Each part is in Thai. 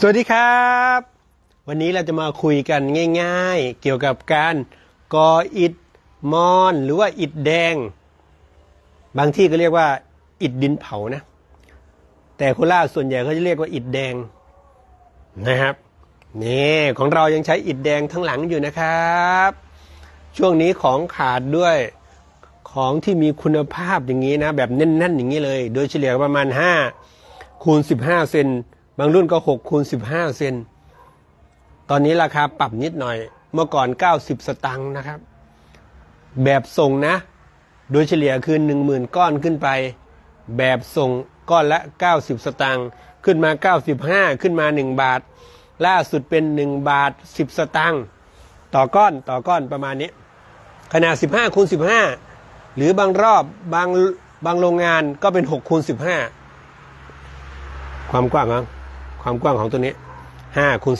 สวัสดีครับ วันนี้เราจะมาคุยกันง่ายๆ เกี่ยวกับการก่ออิฐมอน หรือว่าอิฐแดง บางที่ก็เรียกว่าอิฐดินเผานะ แต่โคราชส่วนใหญ่เขาจะเรียกว่าอิฐแดงนะครับนี่ของเรายังใช้อิฐแดงทั้งหลังอยู่นะครับ ช่วงนี้ของขาดด้วยของที่มีคุณภาพอย่างนี้นะ แบบแน่นๆอย่างนี้เลย โดยเฉลี่ยประมาณ5คูณ15เซน บางรุ่นก็6คูณ15 เซน ตอนนี้ราคาปรับนิดหน่อย เมื่อก่อน 90 สตังค์นะครับ แบบส่งนะ โดยเฉลี่ยคือ 10,000 ก้อนขึ้นไป แบบส่งก้อนละ 90 สตังค์ ขึ้นมา 95 ขึ้นมา 1 บาท ล่าสุดเป็น 1 บาท 10 สตังค์ ต่อก้อนต่อก้อนประมาณนี้ ขนาด 15คูณ15 หรือบางรอบบางบางโรงงานก็เป็น6คูณ15 ความกว้างของ ความกว้างของตัวนี้5คูณ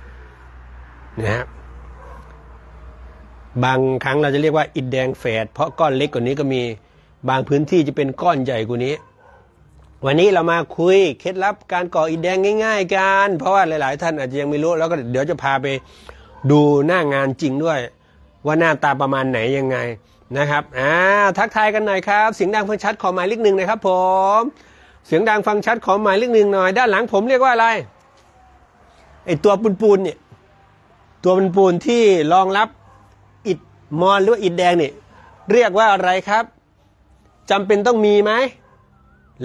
15นะครับบางครั้งเราจะเรียกว่าอิฐแดงแฝดเพราะก้อนเล็กกว่านี้ก็มีบางพื้นที่จะเป็นก้อนใหญ่กว่านี้ วันนี้เรามาคุยเคล็ดลับการก่ออิฐแดงง่าย ๆ กัน เพราะว่าหลาย ๆ ท่านอาจจะยังไม่รู้แล้วก็เดี๋ยวจะพาไปดูหน้างานจริงด้วย ว่าหน้าตาประมาณไหนยังไงนะครับอ่าทักทายกันหน่อยครับเสียงดังฟังชัดขอหมายเลขหนึ่งนะครับผม เสียงดังฟังชัดขอหมายเลขหนึ่งหน่อย ด้านหลังผมเรียกว่าอะไรไอตัวปูนๆเนี่ยตัวปูนๆที่รองรับอิฐมอนหรือว่าอิฐแดงเนี่ยเรียกว่าอะไรครับจำเป็นต้องมีไหม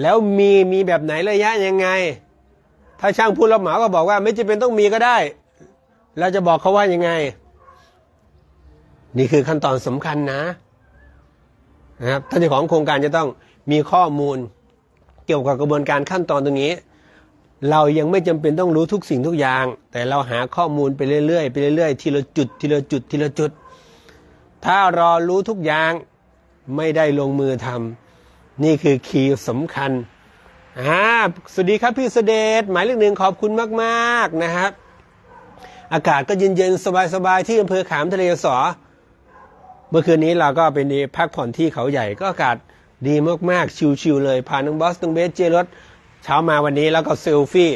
แล้วมีมีแบบไหนระยะยังไง ถ้าช่างผู้รับเหมาก็บอกว่า ไม่จำเป็นต้องมีก็ได้ เราจะบอกเขาว่ายังไง นี่คือขั้นตอนสำคัญนะนะครับท่านเจ้าของโครงการจะต้องมีข้อมูล เกี่ยวกับกระบวนการขั้นตอนตรงนี้ เรายังไม่จำเป็นต้องรู้ทุกสิ่งทุกอย่าง แต่เราหาข้อมูลไปเรื่อยๆไปเรื่อยๆทีละจุดทีละจุดทีละจุด ถ้ารอรู้ทุกอย่างไม่ได้ลงมือทำนี่คือคีย์สำคัญอ่าสวัสดีครับพี่เสดชหมายเลขหนึ่งขอบคุณมากๆนะครับ อากาศก็เย็นๆ สบายๆ ที่อำเภอขามทะเลสอ เมื่อคืนนี้เราก็เป็นพักผ่อนที่เขาใหญ่ก็อากาศ ดีมากๆ ชิวๆเลยพาน้องบอสน้องเบสเจรถเช้ามาวันนี้แล้วก็เซลฟี่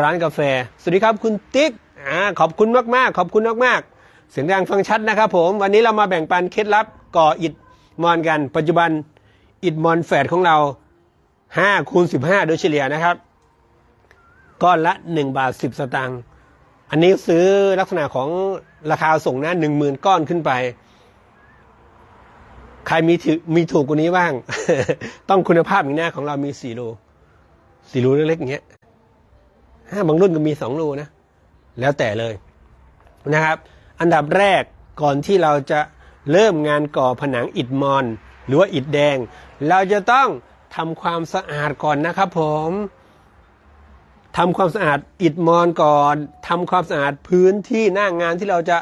ร้านกาแฟ สวัสดีครับคุณติ๊กอ่าขอบคุณมากๆ ขอบคุณมากๆ เสียงดังฟังชัดนะครับผม วันนี้เรามาแบ่งปันเคล็ดลับก่ออิฐมอนกัน ปัจจุบันอิฐมอนแฝดของเรา5คูณ15 โดยเฉลี่ยนะครับ ก้อนละ 1 บาท 10 สตางค์อันนี้ซื้อลักษณะของราคาส่งนะหนึ่งหมื่นก้อนขึ้นไป ใครมีถือมีถูกกว่านี้บ้าง ต้องคุณภาพอย่างนี้ของเรามีสี่รูสี่รูเล็กๆอย่างเงี้ยห้าบางรุ่นก็มีสองรูนะ แล้วแต่เลยนะครับ อันดับแรกก่อนที่เราจะเริ่มงานก่อผนังอิฐมอน หรือว่าอิฐแดง เราจะต้องทำความสะอาดก่อนนะครับผมทำความสะอาดอิฐมอนก่อนทำความสะอาดพื้นที่หน้างานที่เราจะ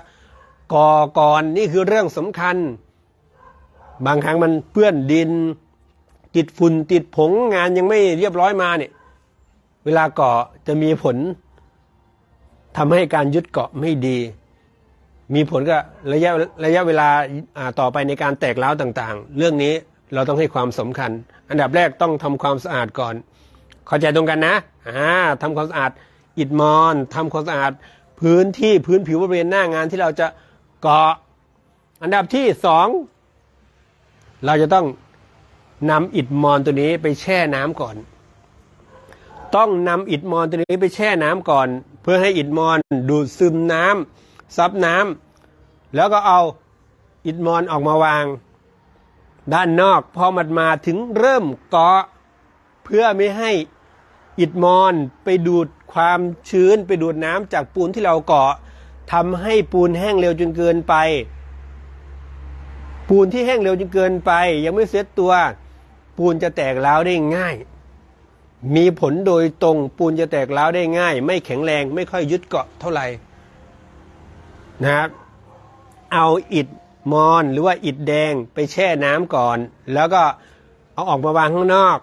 ก่อก่อนนี่คือเรื่องสำคัญ บางครั้งมันเปื้อนดิน ติดฝุ่นติดผงงานยังไม่เรียบร้อยมาเนี่ย เวลาเก่อจะมีผลทำให้การยึดเกาะไม่ดี มีผลกับระยะระยะเวลาต่อไปในการแตกร้าต่างๆ เรื่องนี้เราต้องให้ความสำคัญ อันดับแรกต้องทำความสะอาดก่อน เข้าใจตรงกันนะอ่าทำความสะอาดอิฐมอนทำความสะอาดพื้นที่พื้นผิวบริเวณหน้างานที่เราจะเกาะ อันดับที่สอง เราจะต้องนำอิฐมอนตัวนี้ไปแช่น้ำก่อน ต้องนำอิฐมอนตัวนี้ไปแช่น้ำก่อน เพื่อให้อิฐมอนดูดซึมน้ำซับน้ำแล้วก็เอาอิฐมอนออกมาวาง ด้านนอกพอมันมาถึงเริ่มเกาะเพื่อไม่ให้อิฐมอนไปดูดความชื้นไปดูดน้ำจากปูนที่เราเกาะทำให้ปูนแห้งเร็วจนเกินไป ปูนที่แห้งเร็วจนเกินไป ยังไม่เซ็ตตัว ปูนจะแตกร้าวได้ง่าย มีผลโดยตรงปูนจะแตกร้าวได้ง่าย ไม่แข็งแรงไม่ค่อยยึดเกาะเท่าไหร่นะครับเอาอิฐมอนหรือว่าอิฐแดงไปแช่น้ำก่อน แล้วก็เอาออกมาวางข้างนอก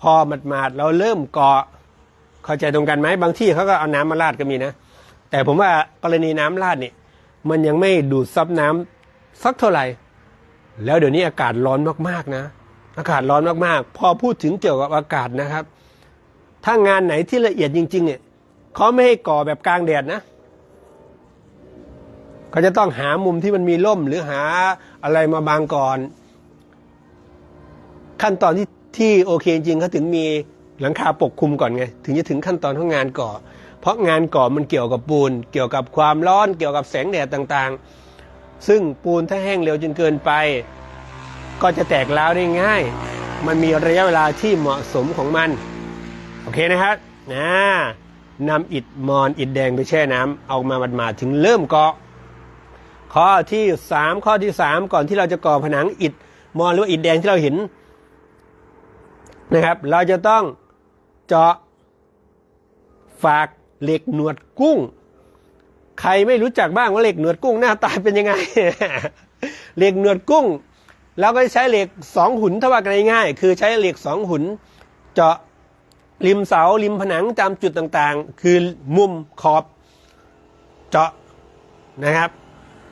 พอมัดมาดเราเริ่มเกาะเข้าใจตรงกันไหมบางที่เขาก็เอาน้ำมาราดก็มีนะ แต่ผมว่ากรณีน้ำราดเนี่ยมันยังไม่ดูดซับน้ำสักเท่าไหร่ แล้วเดี๋ยวนี้อากาศร้อนมากๆนะ อากาศร้อนมากๆ พอพูดถึงเกี่ยวกับอากาศนะครับ ถ้างานไหนที่ละเอียดจริง ๆ เนี่ยเขาไม่ให้ก่อแบบกลางแดดนะเขาจะต้องหามุมที่มันมีร่มหรือหาอะไรมาบางก่อน ขั้นตอนที่ที่โอเคจริงเขาถึงมีหลังคาปกคลุมก่อนไง ถึงจะถึงขั้นตอนของงานก่อ เพราะงานก่อมันเกี่ยวกับปูน เกี่ยวกับความร้อน เกี่ยวกับแสงแดดต่างๆ ซึ่งปูนถ้าแห้งเร็วจนเกินไป ก็จะแตกร้าวได้ง่าย มันมีระยะเวลาที่เหมาะสมของมัน โอเคนะครับนะนำอิฐมอนอิฐแดงไปแช่น้ำเอามาบัดมาดถึงเริ่มเกาะ ข้อที่สามข้อที่สามก่อนที่เราจะก่อผนังอิฐมอนหรืออิฐแดงที่เราเห็นนะครับ เราจะต้องเจาะฝากเหล็กหนวดกุ้ง ใครไม่รู้จักบ้างว่าเหล็กหนวดกุ้งหน้าตาเป็นยังไง เหล็กหนวดกุ้งเราก็ใช้เหล็กสองหุนถ้าว่ากันง่าย คือใช้เหล็กสองหุน เจาะริมเสาริมผนังตามจุดต่างๆ คือมุมขอบเจาะนะครับ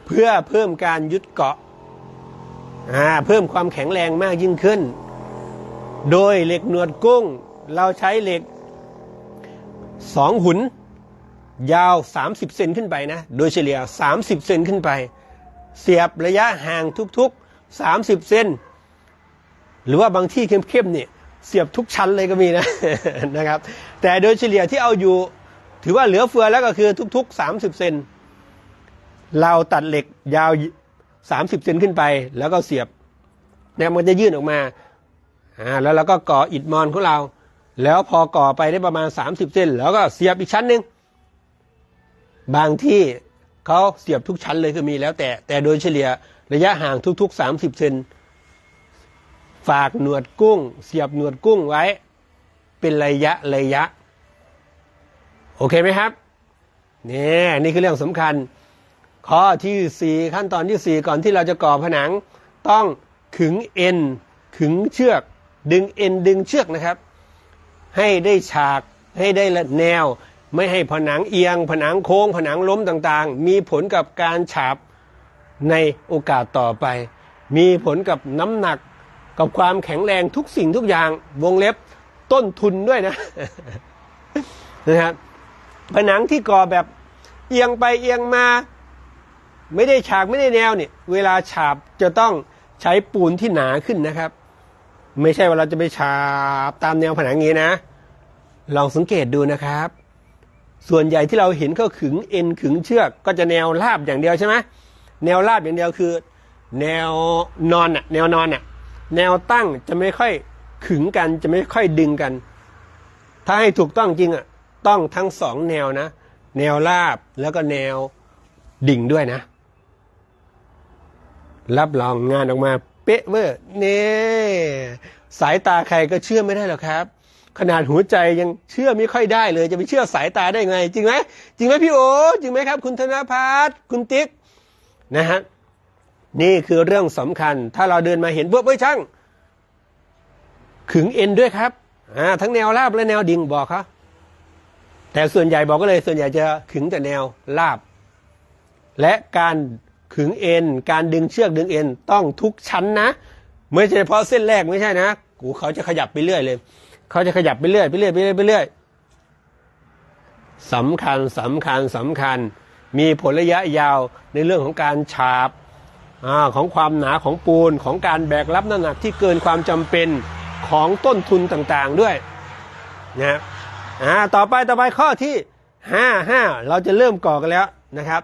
เพื่อเพิ่มการยึดเกาะเพิ่มความแข็งแรงมากยิ่งขึ้น โดยเหล็กหนวดกุ้ง เราใช้เหล็กสองหุน ยาว 30 เซนขึ้นไปนะ โดยเฉลี่ย 30 เซนขึ้นไป เสียบระยะห่างทุกๆ 30 เซนหรือว่าบางที่เข้มๆเนี่ยเสียบทุกชั้นเลยก็มีนะนะครับ แต่โดยเฉลี่ยที่เอาอยู่ ถือว่าเหลือเฟือแล้วก็คือทุก ๆ 30 เซนเราตัดเหล็กยาว 30 เซนขึ้นไป แล้วก็เสียบเนี่ยมันจะยื่นออกมาอ่าแล้วเราก็ก่ออิฐมอนของเรา แล้วพอก่อไปได้ประมาณ 30 เซนแล้วก็เสียบอีกชั้นหนึ่ง บางที่เขาเสียบทุกชั้นเลยก็มีแล้วแต่ แต่โดยเฉลี่ยระยะห่างทุก ๆ 30เซนฝากหนวดกุ้ง เสียบหนวดกุ้งไว้ เป็นระยะระยะ โอเคไหมครับนี่นี่คือเรื่องสำคัญ ข้อที่ 4 ขั้นตอนที่ 4 ก่อนที่เราจะก่อผนัง ต้องขึงเอ็นขึงเชือก ดึงเอ็นดึงเชือกนะครับ ให้ได้ฉากให้ได้แนว ไม่ให้ผนังเอียง ผนังโค้ง ผนังล้มต่างๆ มีผลกับการฉาบในโอกาสต่อไป มีผลกับน้ำหนักกับความแข็งแรงทุกสิ่งทุกอย่างวงเล็บต้นทุนด้วยนะนะครับผนังที่ก่อแบบเอียงไปเอียงมา ไม่ได้ฉากไม่ได้แนวเนี่ยเวลาฉาบจะต้องใช้ปูนที่หนาขึ้นนะครับ ไม่ใช่ว่าเราจะไปฉาบตามแนวผนังงนี้นะ ลองสังเกตดูนะครับ ส่วนใหญ่ที่เราเห็นเขาขึงเอ็นขึงเชือกก็จะแนวราบอย่างเดียวใช่ไหมแนวราบอย่างเดียวคือ แนวนอนอะแนวนอนอะแนวตั้งจะไม่ค่อยขึงกันจะไม่ค่อยดึงกัน ถ้าให้ถูกต้องจริงอะต้องทั้งสองแนวนะ แนวราบแล้วก็แนวดิ่งด้วยนะ รับรองงานออกมา เป๊ะเวอร์เน่สายตาใครก็เชื่อไม่ได้หรอกครับ ขนาดหัวใจยังเชื่อไม่ค่อยได้เลย จะไปเชื่อสายตาได้ไง จริงไหมจริงไหมพี่โอจริงไหมครับ คุณธนพัฒน์คุณติ๊กนะฮะนี่คือเรื่องสำคัญ ถ้าเราเดินมาเห็นปุ๊บเฮ้ยช่างขึงเอ็นด้วยครับอ่าทั้งแนวราบและแนวดิ่งบอกครับแต่ส่วนใหญ่บอกก็เลยส่วนใหญ่จะขึงแต่แนวราบ และการขึงเอ็น การดึงเชือกดึงเอ็นต้องทุกชั้นนะ ไม่ใช่เฉพาะเส้นแรกไม่ใช่นะ กูเขาจะขยับไปเรื่อยเลย เขาจะขยับไปเรื่อยไปเรื่อยไปเรื่อยไปเรื่อยสำคัญสำคัญสำคัญ มีผลระยะยาวในเรื่องของการฉาบอของความหนาของปูนของการแบกรับน้ำหนักที่เกินความจำเป็นของต้นทุนต่างๆด้วยนะอ่าต่อไปต่อไปข้อที่ห้าห้าเราจะเริ่มก่อกันแล้วนะครับ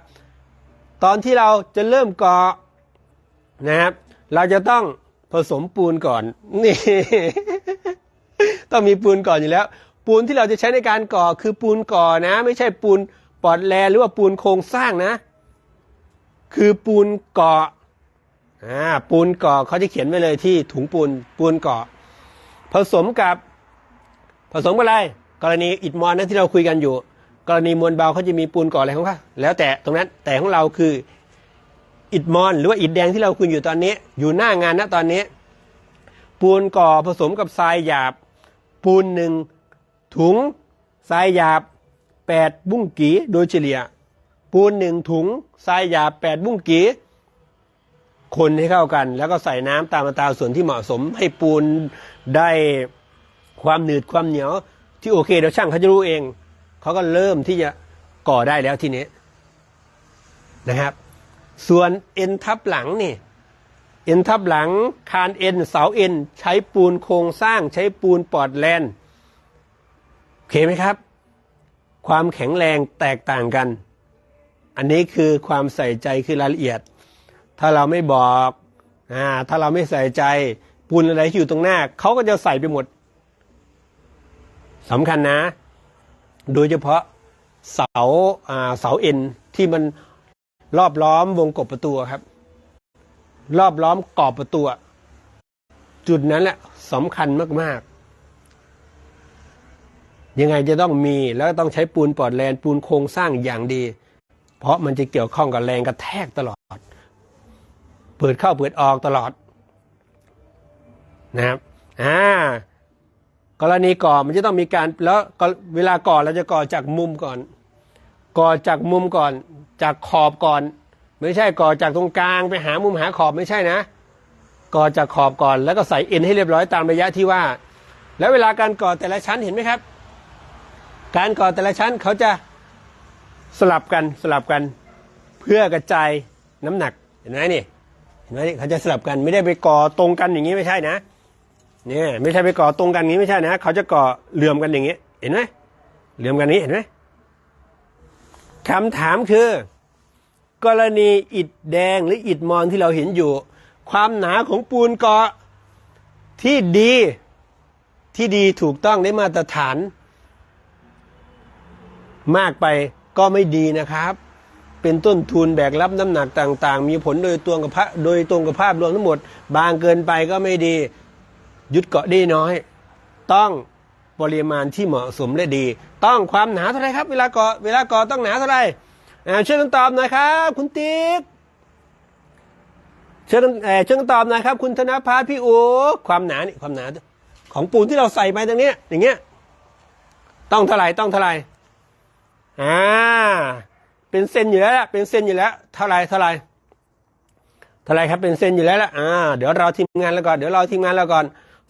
ตอนที่เราจะเริ่มก่อนะครับ เราจะต้องผสมปูนก่อนนี่ ต้องมีปูนก่อนอยู่แล้ว ปูนที่เราจะใช้ในการก่อคือปูนก่อนะ ไม่ใช่ปูนปอดแลหรือว่าปูนโครงสร้างนะ คือปูนก่ออ่าปูนก่อเขาจะเขียนไว้เลยที่ถุงปูนปูนก่อผสมกับผสมกับอะไร กรณีอิฐมอนนะที่เราคุยกันอยู่ กรณีมวลเบาเขาจะมีปูนก่ออะไรของเขาแล้วแต่ตรงนั้นแต่ของเราคืออิฐมอนหรือว่าอิฐแดงที่เราคุยอยู่ตอนนี้ อยู่หน้างานนะตอนนี้ ปูนก่อผสมกับทรายหยาบ ปูนหนึ่งถุงทรายหยาบแปดบุ้งกีโดยเฉลี่ย ปูนหนึ่งถุงทรายหยาบแปดบุ้งกีคนให้เข้ากัน แล้วก็ใส่น้ำตามอัตราส่วนที่เหมาะสม ให้ปูนได้ความหนืดความเหนียว ที่โอเคเดี๋ยวช่างเขาจะรู้เอง เขาก็เริ่มที่จะก่อได้แล้วทีนี้นะครับ ส่วนเอ็นทับหลังนี่ เอ็นทับหลังคานเอ็นเสาเอ็นใช้ปูนโครงสร้างใช้ปูนปอดแลนด์โอเคไหมครับ ความแข็งแรงแตกต่างกัน อันนี้คือความใส่ใจคือรายละเอียด ถ้าเราไม่บอกอ่าถ้าเราไม่ใส่ใจปูนอะไรที่อยู่ตรงหน้าเขาก็จะใส่ไปหมดสำคัญนะ โดยเฉพาะเสาเสาเอ็นที่มันรอบล้อมวงกบประตูครับ รอบล้อมกรอบประตูจุดนั้นแหละสำคัญมาก ๆ ยังไงจะต้องมีแล้วต้องใช้ปูนปอดแลนปูนโครงสร้างอย่างดี เพราะมันจะเกี่ยวข้องกับแรงกระแทกตลอด เปิดเข้าเปิดออกตลอด นะครับอ่ากรณีก่อมันจะต้องมีการแล้วกเวลาก่อเราจะก่อจากมุมก่อน ก่อจากมุมก่อน จากขอบก่อน ไม่ใช่ก่อจากตรงกลางไปหามุมหาขอบไม่ใช่นะ ก่อจากขอบก่อนแล้วก็ใส่เอ็นให้เรียบร้อยตามระยะที่ว่า แล้วเวลาการก่อแต่ละชั้นเห็นไหมครับ การก่อแต่ละชั้นเขาจะสลับกันสลับกันเพื่อกระจายน้ำหนักเห็นไหมนี่เห็นไหมนี่เขาจะสลับกันไม่ได้ไปก่อตรงกันอย่างนี้ไม่ใช่นะเนี่ยไม่ใช่ไปก่อตรงกันนี้ไม่ใช่นะเขาจะก่อเหลื่อมกันอย่างนี้ เห็นไหมเหลื่อมกันนี้เห็นไหมคำถามคือ กรณีอิฐแดงหรืออิฐมอนที่เราเห็นอยู่ ความหนาของปูนเกาะที่ดีที่ดีถูกต้องได้มาตรฐาน มากไปก็ไม่ดีนะครับ เป็นต้นทุนแบกรับน้ำหนักต่างๆ มีผลโดยตรงกับพระโดยตรงกับภาพรวมทั้งหมด บางเกินไปก็ไม่ดียึดเกาะได้น้อย ต้องปริมาณที่เหมาะสมและดี ต้องความหนาเท่าไรครับ เวลาเกาะเวลาเกาะต้องหนาเท่าไร ช่วยกันตอบหน่อยครับ คุณติ๊กช่วยกันเออช่วยกันตอบหน่อยครับ คุณธนภัทรพี่อูความหนานี่ความหนาของปูนที่เราใส่ไปตรงนี้อย่างเงี้ย ต้องเท่าไหร่ต้องเท่าไหร่อ่าเป็นเซนอยู่แล้วเป็นเซนอยู่แล้วเท่าไรเท่าไรเท่าไรครับเป็นเซนอยู่แล้วล่ะอ่าเดี๋ยวเราทีมงานแล้วก่อนเดี๋ยวเราทีมงานเราก่อน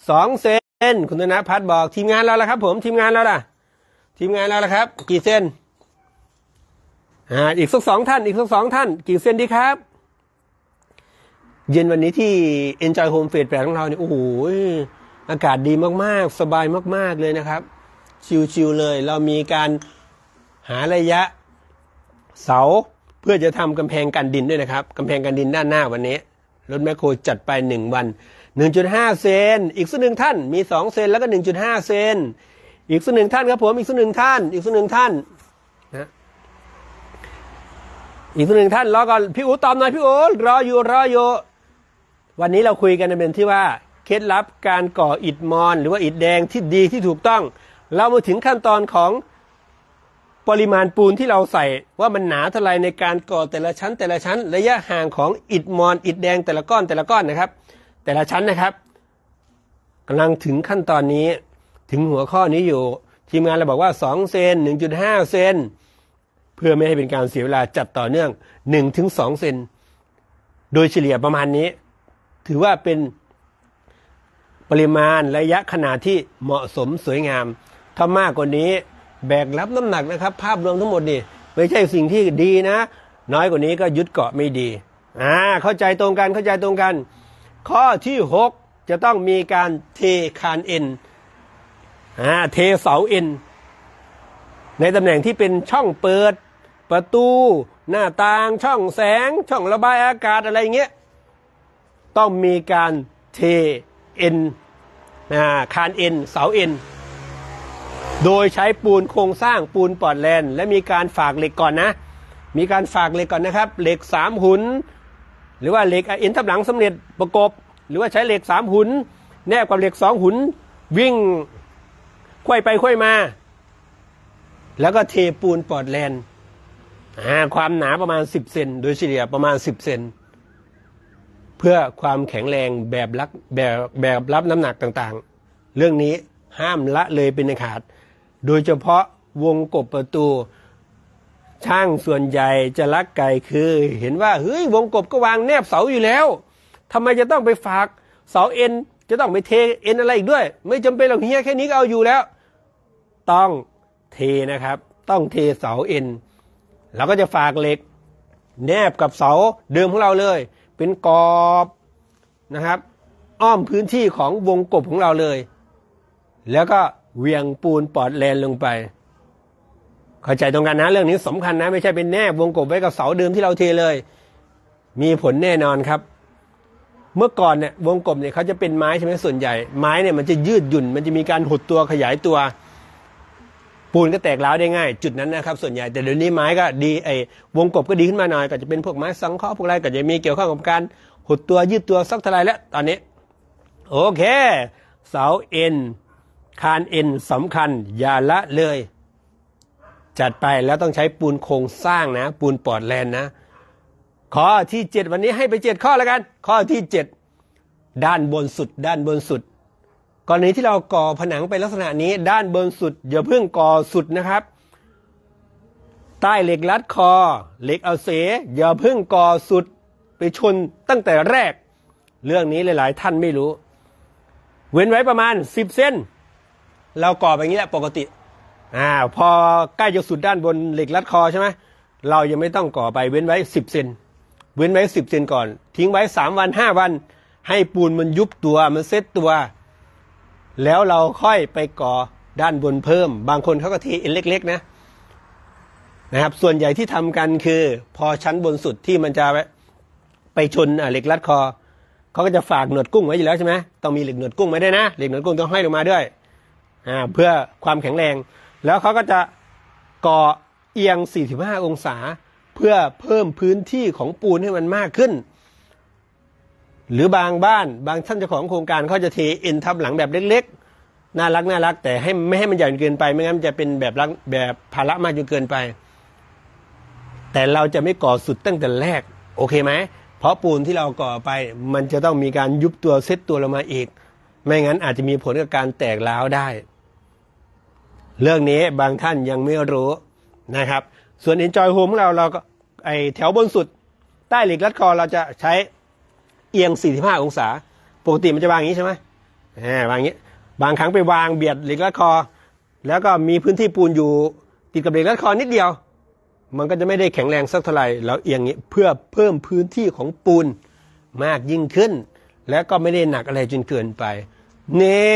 สองเซนคุณธนพัฒน์บอกทีมงานเราแล้วครับ ผมทีมงานเราล่ะ ทีมงานเราแล้วครับ กี่เซน อ่าอีกสักสองท่าน อีกสักสองท่าน กี่เซนดีครับ เย็นวันนี้ที่ Enjoy Home Fest แปดของเราเนี่ยโอ้โหอากาศดีมากๆ สบายมาก ๆ เลยนะครับ ชิวๆเลย เรามีการหาระยะเสาเพื่อจะทำกำแพงกันดินด้วยนะครับกำแพงกันดินด้านหน้าวันนี้รถแมคโครจัดไป 1 วัน 1.5 เซน อีกสักหนึ่งท่าน มี 2 เซน แล้วก็ 1.5 เซน อีกสักหนึ่งท่านครับผม อีกสักหนึ่งท่าน อีกสักหนึ่งท่านนะ อีกสักหนึ่งท่านรอก่อนพี่อูตอบหน่อยพี่อูรออยู่รออยู่วันนี้เราคุยกันในเป็นที่ว่าเคล็ดลับการก่ออิฐมอน หรือว่าอิฐแดงที่ดีที่ถูกต้อง เรามาถึงขั้นตอนของปริมาณปูนที่เราใส่ว่ามันหนาเท่าไรในการก่อแต่ละชั้น แต่ละชั้น ระยะห่างของอิฐมอนอิฐแดงแต่ละก้อนแต่ละก้อนนะครับ แต่ละชั้นนะครับกำลังถึงขั้นตอนนี้ ถึงหัวข้อนี้อยู่ ทีมงานเราบอกว่า2เซน1.5 เซน เพื่อไม่ให้เป็นการเสียเวลาจัดต่อเนื่อง 1-2 เซน โดยเฉลี่ยประมาณนี้ ถือว่าเป็นปริมาณระยะขนาดที่เหมาะสมสวยงาม ถ้ามากกว่านี้แบกรับน้ำหนักนะครับ ภาพรวมทั้งหมดนี่ไม่ใช่สิ่งที่ดีนะ น้อยกว่านี้ก็ยึดเกาะไม่ดีอ่าเข้าใจตรงกันเข้าใจตรงกัน ข้อที่หกจะต้องมีการเทคานเอ็นอ่าเทเสาเอ็นในตำแหน่งที่เป็นช่องเปิด ประตูหน้าต่างช่องแสง ช่องระบายอากาศอะไรเงี้ยต้องมีการเทเอ็นคานเอ็นเสาเอ็นโดยใช้ปูนโครงสร้างปูนปอดแลน และมีการฝากเหล็กก่อนนะ มีการฝากเหล็กก่อนนะครับ เหล็กสามหุน หรือว่าเหล็กเอ็นทับหลังสำเร็จประกบ หรือว่าใช้เหล็กสามหุน แนบกับเหล็กสองหุน วิ่งควยไปควยมา แล้วก็เทปูนปอดแลนด์ ความหนาประมาณ 10 เซนโดยเฉลี่ยประมาณ 10 เซนเพื่อความแข็งแรงแบบรับแบบแบบรับน้ำหนักต่างๆ เรื่องนี้ห้ามละเลยเป็นขาด โดยเฉพาะวงกบประตู ช่างส่วนใหญ่จะลักไก่คือ เห็นว่าเฮ้ยวงกบก็วางแนบเสาอยู่แล้วทำไมจะต้องไปฝากเสาเอ็นจะต้องไปเทเอ็นอะไรอีกด้วย ไม่จำเป็นหรอกเฮียแค่นี้ก็เอาอยู่แล้ว ต้องเทนะครับ ต้องเทเสาเอ็น เราก็จะฝากเหล็ก แนบกับเสาเดิมของเราเลย เป็นกรอบนะครับ อ้อมพื้นที่ของวงกบของเราเลย แล้วก็เวียงปูนปอดแลนลงไป เข้าใจตรงกันนะเรื่องนี้สำคัญนะ ไม่ใช่เป็นแนบวงกบไว้กับเสาเดิมที่เราเทเลย มีผลแน่นอนครับเมื่อก่อนเนี่ยวงกบเนี่ยเขาจะเป็นไม้ใช่ไหมส่วนใหญ่ไม้เนี่ยมันจะยืดหยุ่น มันจะมีการหดตัวขยายตัว ปูนก็แตกร้าวได้ง่าย จุดนั้นนะครับ ส่วนใหญ่แต่เดี๋ยวนี้ไม้ก็ดีไอ้วงกบก็ดีขึ้นมาหน่อยก็จะเป็นพวกไม้สังเคราะห์พวกอะไรก็จะมีเกี่ยวข้องกับการหดตัวยืดตัวสักท่าไรแล้วตอนนี้ โอเค เสาเอ็นคานเอ็นสำคัญ อย่าละเลย จัดไปแล้วต้องใช้ปูนโครงสร้างนะ ปูนปอดแลนนะ ข้อที่เจ็ดวันนี้ให้ไปเจ็ดข้อแล้วกัน ข้อที่เจ็ดด้านบนสุด ด้านบนสุด กรณีที่เราก่อผนังไปลักษณะนี้ด้านบนสุดอย่าเพิ่งก่อสุดนะครับ ใต้เหล็กรัดคอ เหล็กเอาเสอย่าเพิ่งก่อสุดไปชนตั้งแต่แรก เรื่องนี้หลาย ๆ ท่านไม่รู้ เว้นไว้ประมาณ 10 เส้น เราก่อไปงนี้แหละปกติอ่าพอใกล้จะสุดด้านบนเหล็กรัดคอใช่ไหมเรายังไม่ต้องก่อไปเว้นไว้ 10 เซนเว้นไว้ 10 เซนก่อน ทิ้งไว้ 3 วัน 5 วัน ให้ปูนมันยุบตัวมันเซตตัว แล้วเราค่อยไปก่อด้านบนเพิ่ม บางคนเขาก็เทเอ็นเล็กๆนะนะครับ ส่วนใหญ่ที่ทำกันคือ พอชั้นบนสุดที่มันจะไปชนอะเหล็กรัดคอเขาก็จะฝากหนวดกุ้งไว้อยู่แล้วใช่ไหมต้องมีเหล็กหนวดกุ้งไว้ด้วยนะเหล็กหนวดกุ้งต้องห้อยลงมาด้วยอ่าเพื่อความแข็งแรง แล้วเขาก็จะก่อเอียง 45 องศา เพื่อเพิ่มพื้นที่ของปูนให้มันมากขึ้น หรือบางบ้านบางท่านเจ้าของโครงการเขาจะเทเอ็นทับหลังแบบเล็กๆ น่ารักน่ารัก แต่ให้ไม่ให้มันใหญ่จนเกินไปไม่งั้นมันจะเป็นแบบรักแบบภาระมากจนเกินไป แต่เราจะไม่ก่อสุดตั้งแต่แรก โอเคไหมเพราะปูนที่เราก่อไป มันจะต้องมีการยุบตัวเซตตัวลงมาอีก ไม่งั้นอาจจะมีผลกับการแตกร้าวได้ เรื่องนี้บางท่านยังไม่รู้นะครับ ส่วน Enjoy Home ของเราเราก็ไอแถวบนสุดใต้หล็กรัดคอเราจะใช้ เอียง 45 องศา ปกติมันจะวางอย่างนี้ใช่ไหมวางอย่างนี้ บางครั้งไปวางเบียดเหล็กรัดคอ แล้วก็มีพื้นที่ปูนอยู่ติดกับเหล็กรัดคอนิดเดียว มันก็จะไม่ได้แข็งแรงสักเท่าไหร่เราเอียงนี้เพื่อเพิ่มพื้นที่ของปูนมากยิ่งขึ้น และก็ไม่ได้หนักอะไรจนเกินไปเน่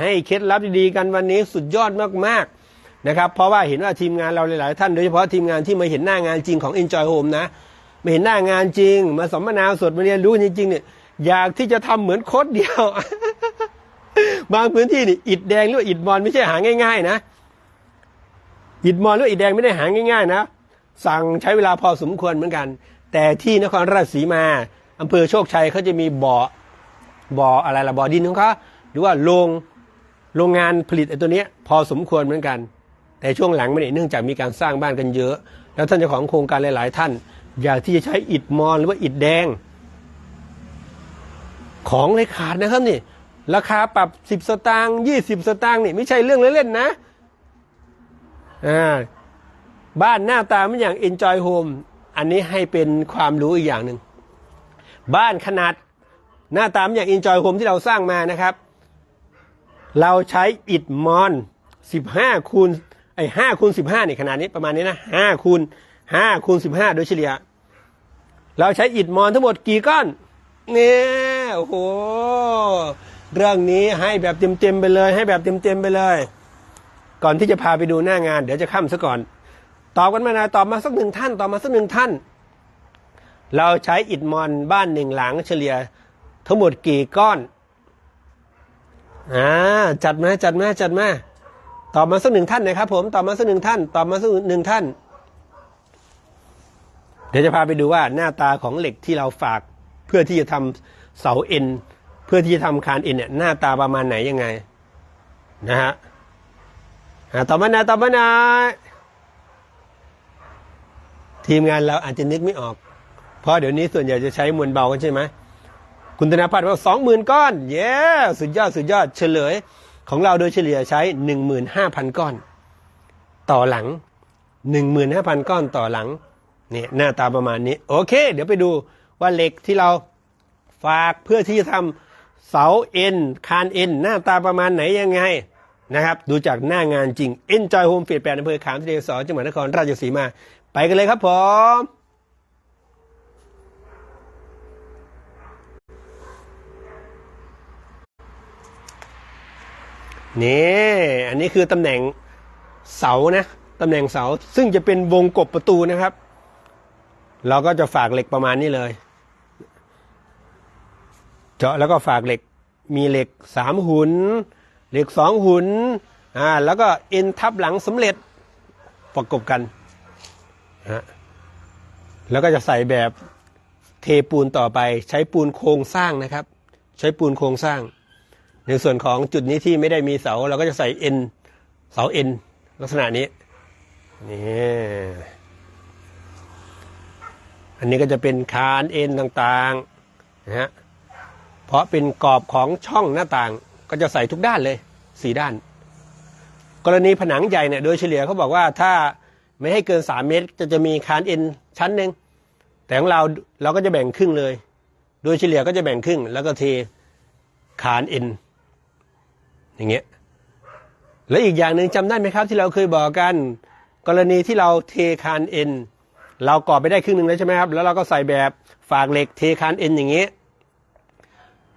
ให้เคล็ดลับดีๆกันวันนี้สุดยอดมากๆนะครับเพราะว่าเห็นว่าทีมงานเราหลาย ๆ ท่านโดยเฉพาะทีมงานที่มาเห็นหน้างานจริงของ Enjoy Home นะ ไมาเห็นหน้างานจริง มาสัมมนาสดมาเรียนรู้จริงๆเนี่ยอยากที่จะทำเหมือนโค้ดเดียว บางพื้นที่นี่อิฐแดงหรือว่าอิฐมอนไม่ใช่หาง่าย ๆ นะอิฐมอนหรืออิฐแดงไม่ได้หาง่ายๆนะ สั่งใช้เวลาพอสมควรเหมือนกัน แต่ที่นครราชสีมาอำเภอโชคชัยเขาจะมีบ่อบ่ออะไรละบ่อดินของเขาหรือว่าโรงโรงงานผลิตไอ้ตัวเนี้ยพอสมควรเหมือนกัน แต่ช่วงหลังไม่ได้เนื่องจากมีการสร้างบ้านกันเยอะ แล้วท่านเจ้าของโครงการหลาย ๆ ท่าน อยากที่จะใช้อิฐมอนหรือว่าอิฐแดง ของเลยขาดนะครับนี่ ราคาปรับสิบสตางค์ยี่สิบสตางค์นี่ไม่ใช่เรื่องเล่นๆนะอ่าบ้านหน้าตาไม่อย่าง Enjoy Home อันนี้ให้เป็นความรู้อีกอย่างหนึ่ง บ้านขนาดหน้าตาไม่อย่าง Enjoy Home ที่เราสร้างมานะครับ เราใช้อิฐมอน15คูณไอ้5คูณ15นี่ขนาดนี้ประมาณนี้นะ5คูณ 5คูณ15โดยเฉลี่ย เราใช้อิฐมอนทั้งหมดกี่ก้อน เนี่ย โอ้โห เรื่องนี้ให้แบบเต็มๆไปเลย ให้แบบเต็มๆไปเลย ก่อนที่จะพาไปดูหน้างาน เดี๋ยวจะข้ามซะก่อน ตอบกันมานะตอบมาสักหนึ่งท่าน ตอบมาสักหนึ่งท่าน เราใช้อิฐมอนบ้านหนึ่งหลังเฉลี่ย ทั้งหมดกี่ก้อนอ่าจัดมาจัดมาจัดมาตอบมาสักหนึ่งท่านนะครับผมตอบมาสักหนึ่งท่าน ตอบมาสักหนึ่งท่าน ดี๋ยวจะพาไปดูว่าหน้าตาของเหล็กที่เราฝากเพื่อที่จะทำเสาเอ็นเพื่อที่จะทำคานเอ็นเนี่ยหน้าตาประมาณไหนยังไงนะฮะอ่อมาหนะต่อมาหนะทีมงานเราอาจจะนึกไม่ออก เพราะเดี๋ยวนี้ส่วนใหญ่จะใช้มวลเบากันใช่ไหมคุณธนพัฒน์ว่าสองหมื่นก้อน เย้สุดยอดสุดยอดเฉลย ของเราโดยเฉลี่ยใช้หนึ่งหมื่นห้าพันก้อน ต่อหลังหนึ่งหมื่นห้าพันก้อนต่อหลัง นี่หน้าตาประมาณนี้ โอเค เดี๋ยวไปดูว่าเหล็กที่เราฝากเพื่อที่จะทำเสาเอ็นคานเอ็นหน้าตาประมาณไหนยังไงนะครับ ดูจากหน้างานจริง Enjoy Home เฟสแปดอำเภอขามทะเลสอจังหวัดนครราชสีมา ไปกันเลยครับผมนี่อันนี้คือตำแหน่งเสานะตำแหน่งเสาซึ่งจะเป็นวงกบประตูนะครับ เราก็จะฝากเหล็กประมาณนี้เลย เจาะแล้วก็ฝากเหล็กมีเหล็กสามหุน เหล็กสองหุนอ่าแล้วก็เอ็นทับหลังสำเร็จประกบกันฮะแล้วก็จะใส่แบบเทปูนต่อไปใช้ปูนโครงสร้างนะครับ ใช้ปูนโครงสร้าง ในส่วนของจุดนี้ที่ไม่ได้มีเสา เราก็จะใส่เอ็นเสาเอ็นลักษณะนี้นี่ อันนี้ก็จะเป็นคานเอ็นต่างๆนะฮะเพราะเป็นกรอบของช่องหน้าต่างก็จะใส่ทุกด้านเลยสี่ด้าน กรณีผนังใหญ่เนี่ยโดยเฉลี่ยเขาบอกว่าถ้าไม่ให้เกิน 3 เมตร จะจะมีคานเอ็นชั้นหนึ่งแต่ของเราเราก็จะแบ่งครึ่งเลย โดยเฉลี่ยก็จะแบ่งครึ่ง แล้วก็เทคานเอ็นอย่างเงี้ยและอีกอย่างหนึ่งจำได้ไหมครับที่เราเคยบอกกัน กรณีที่เราเทคานเอ็น เราก่อไปได้ครึ่งหนึ่งแล้วใช่ไหมครับ แล้วเราก็ใส่แบบฝากเหล็กเทคานเอ็นอย่างเงี้ย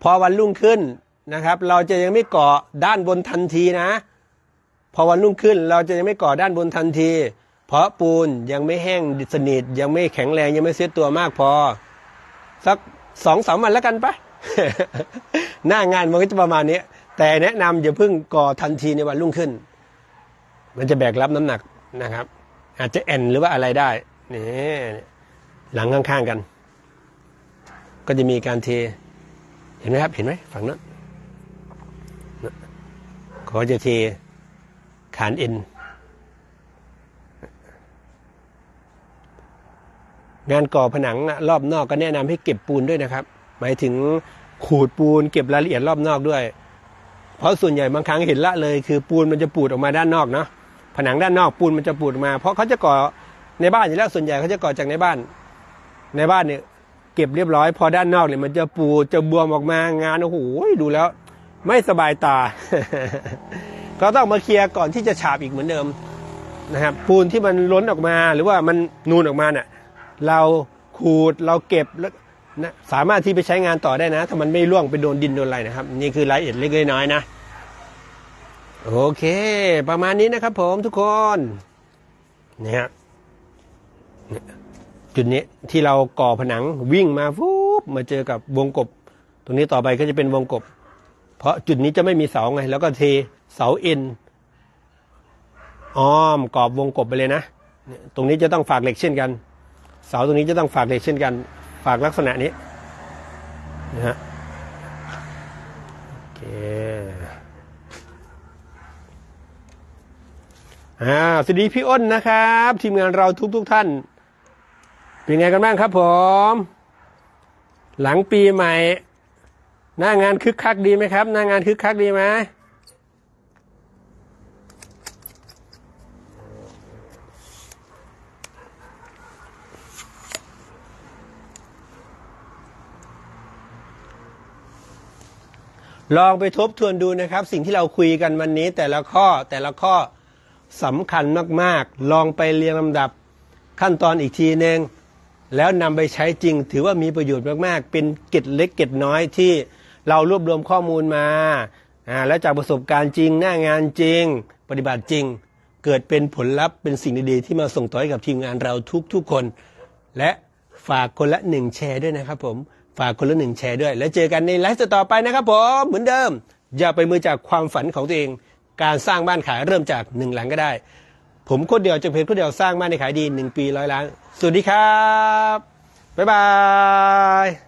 พอวันรุ่งขึ้นนะครับ เราจะยังไม่ก่อด้านบนทันทีนะ พอวันรุ่งขึ้นเราจะยังไม่ก่อด้านบนทันที เพราะปูนยังไม่แห้งสนิทยังไม่แข็งแรงยังไม่เซตตัวมากพอ สักสองสามวันแล้วกันปะหน้างานมันก็จะประมาณนี้แต่แนะนำอย่าเพิ่งก่อทันทีในวันรุ่งขึ้น มันจะแบกรับน้ำหนักนะครับ อาจจะแอนหรือว่าอะไรได้ นี่หลังข้างๆกัน ก็จะมีการเท เห็นไหมครับ เห็นไหมฝั่งนั้นเขาจะเทขานเอ็นงานก่อผนังรอบนอกก็แนะนำให้เก็บปูนด้วยนะครับ หมายถึงขูดปูนเก็บรายละเอียดรอบนอกด้วย เพราะส่วนใหญ่บางครั้งเห็นละเลย คือปูนมันจะปูดออกมาด้านนอกเนาะผนังด้านนอกปูนมันจะปูดออกมา เพราะเขาจะก่อ ในบ้านอยู่แล้วส่วนใหญ่เขาจะก่อจากในบ้าน ในบ้านเนี่ยเก็บเรียบร้อย พอด้านนอกเนี่ยมันจะปูจะบวมออกมางานโอ้โหดูแล้ว ไม่สบายตา ก็ต้องมาเคลียร์ก่อนที่จะฉาบอีกเหมือนเดิมนะครับปูนที่มันล้นออกมาหรือว่ามันนูนออกมาเนี่ยเราขูดเราเก็บแล้วนะสามารถที่ไปใช้งานต่อได้นะ ถ้ามันไม่ร่วงไปโดนดินโดนอะไรนะครับ นี่คือรายละเอียดเล็กๆน้อยๆนะ โอเค ประมาณนี้นะครับผมทุกคนนี่ฮะเนี่ย จุดนี้ที่เราก่อผนังวิ่งมาฟุบมาเจอกับวงกบ ตรงนี้ต่อไปก็จะเป็นวงกบ เพราะจุดนี้จะไม่มีเสาไง แล้วก็เทเสาเอ็นอ้อมกรอบวงกบไปเลยนะตรงนี้จะต้องฝากเหล็กเช่นกัน เสาตรงนี้จะต้องฝากเหล็กเช่นกัน ฝากลักษณะนี้นะฮะโอเคอ่าสวัสดีพี่อ้นนะครับ ทีมงานเราทุกทุกท่าน เป็นไงกันบ้างครับผม หลังปีใหม่ หน้างานคึกคักดีไหมครับ หน้างานคึกคักดีไหมลองไปทบทวนดูนะครับ สิ่งที่เราคุยกันวันนี้แต่ละข้อแต่ละข้อสำคัญมาก ๆ ลองไปเรียงลำดับขั้นตอนอีกทีหนึ่ง แล้วนำไปใช้จริง ถือว่ามีประโยชน์มากๆ เป็นเกร็ดเล็กเกร็ดน้อยที่เรารวบรวมข้อมูลมาอ่าแล้วจากประสบการณ์จริง หน้างานจริง ปฏิบัติจริง เกิดเป็นผลลัพธ์เป็นสิ่งดีๆที่มาส่งต่อให้กับทีมงานเราทุกๆคน และฝากคนละหนึ่งแชร์ด้วยนะครับผมฝากคนละหนึ่งแชร์ด้วย แล้วเจอกันในไลฟ์ต่อไปนะครับผมเหมือนเดิม อย่าไปมือจากความฝันของตัวเอง การสร้างบ้านขายเริ่มจากหนึ่งหลังก็ได้ ผมคนเดียวจากเพจคนเดียวสร้างบ้านในขายดีหนึ่งปีร้อยล้าน สวัสดีครับ บ๊ายบาย